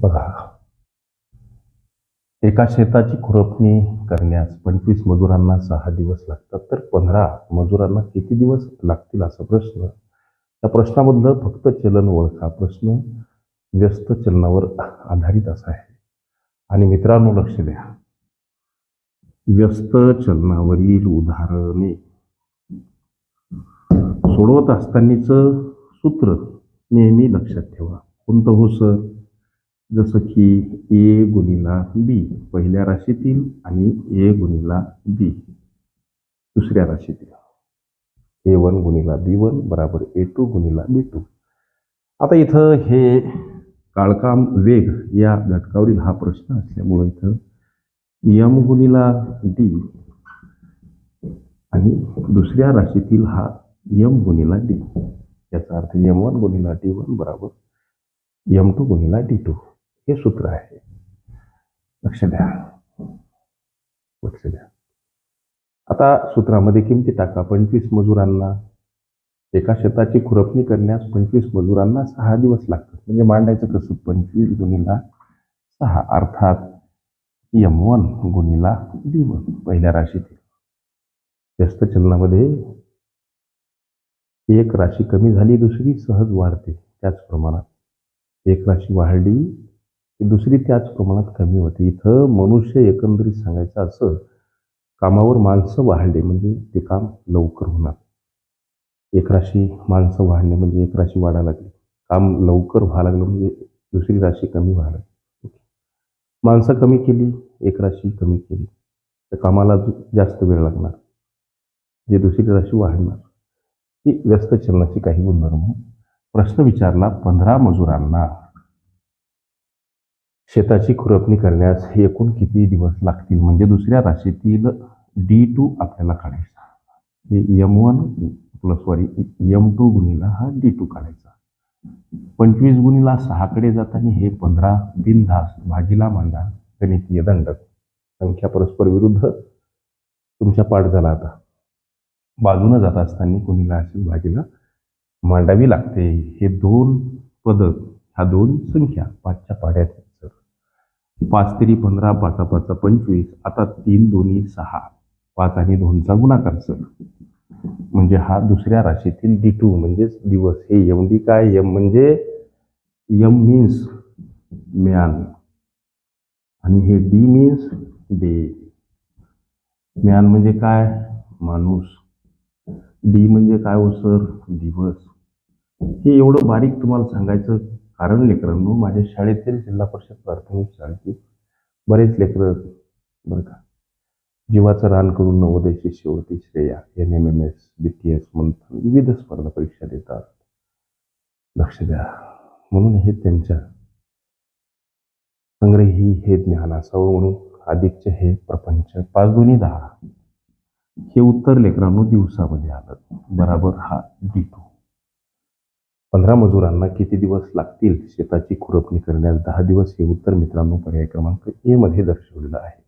बघा. एका शेताची खुरपणी करण्यास पंचवीस मजुरांना सहा दिवस लागतात तर पंधरा मजुरांना किती दिवस लागतील असा प्रश्न? त्या प्रश्नामधलं फक्त चलन ओळखा. प्रश्न व्यस्त चलनावर आधारित असा आहे. आणि मित्रांनो लक्ष द्या. व्यस्त चलनावरील उदाहरणे. सोडवत असतानाच सूत्र नेहमी लक्षात ठेवा. कोणतं हो सर? जसं की ए गुणिला बी पहिल्या राशीतील आणि ए गुणिला बी दुसऱ्या राशीतील. ए वन गुणिला बी वन बराबर ए टू गुणिला बी टू. आता इथं हे काळकाम वेग या घटकावरील हा प्रश्न असल्यामुळं इथं यम गुणिला डी आणि दुसऱ्या राशीतील हा यम गुणिला डी. याचा अर्थ यम वन गुणिला डी वन बराबर यम टू गुणिला डी टू. हे सूत्र आहे. लक्ष द्या. लक्ष द्या. आता सूत्रामध्ये किमती टाका. पंचवीस मजुरांना एका शेताची खुरपणी करण्यास पंचवीस मजुरांना सहा दिवस लागतात. म्हणजे मांडायचं कसं? पंचवीस गुणीला सहा. अर्थात यम वन गुणीला डी वन पहिल्या राशीतील. व्यस्त चलनामध्ये एक राशी कमी झाली दुसरी सहज वाढते. त्याच प्रमाणात एक राशी वाढली दुसरी त्याच प्रमाणात कमी होते. इथं मनुष्य एकंदरीत सांगायचं असं कामावर माणसं वाढले म्हणजे ते काम लवकर होणार. एक राशी माणसं वाढणे म्हणजे एक राशी वाढायला लागली. काम लवकर व्हायला लागलं म्हणजे दुसरी राशी कमी व्हायला लागली. माणसं कमी केली एक राशी कमी केली. तर कामाला जास्त वेळ लागणार. जे दुसरी राशी वाढणार ही व्यस्त चलनाची काही गुणधर्म प्रश्न विचारला पंधरा मजुरांना. शेताची खुरपणी करण्यास एकूण किती दिवस लागतील? म्हणजे दुसऱ्या राशीतील डी टू आपल्याला काढायचा. हे M one plus sorry M two गुणीला हा डी टू काढायचा. पंचवीस गुणीला सहाकडे जाताना हे पंधरा बिनधास भागीला मांडा गणितीय दंडक संख्या परस्पर विरुद्ध तुमच्या पाठ झाला आता. बाजूनं जात असताना कुणीला अशी भागीला मांडावी लागते. हे दोन पदक ह्या दोन संख्या पाचच्या पाड्यात पाच तरी पंधरा पाचा पाचा पंचवीस आता तीन दोन्ही सहा. पाच आणि दोनचा गुणाकार सर म्हणजे हा दुसऱ्या राशीतील डी टू म्हणजेच दिवस. हे यम डी काय? यम म्हणजे यम मीन्स म्यान आणि हे डी मीन्स डे म्यान म्हणजे काय? माणूस. डी म्हणजे काय हो सर दिवस. हे एवढं बारीक तुम्हाला सांगायचं कारण लेकरांनो माझ्या शाळेतील जिल्हा परिषद प्राथमिक शाळेतील बरेच लेकरं बरं का? जीवाचं रान करून नवोदय शिष्यवृत्ती Shreya N M M S B T S Manthan विविध स्पर्धा परीक्षा देतात. लक्ष द्या. म्हणून हे त्यांच्या संग्रही हे ज्ञान असावं म्हणून अधिकचे हे प्रपंच पाच दोन्ही दहा. हे उत्तर लेकरांनो दिवसामध्ये आलं. बराबर हा डी टू पंधरा मजुरांना किती दिवस लागतील? शेताची खुरपणी करण्यास दहा दिवस हे उत्तर मित्रांनो पर्याय क्रमांक ए मध्ये दर्शवलेलं आहे.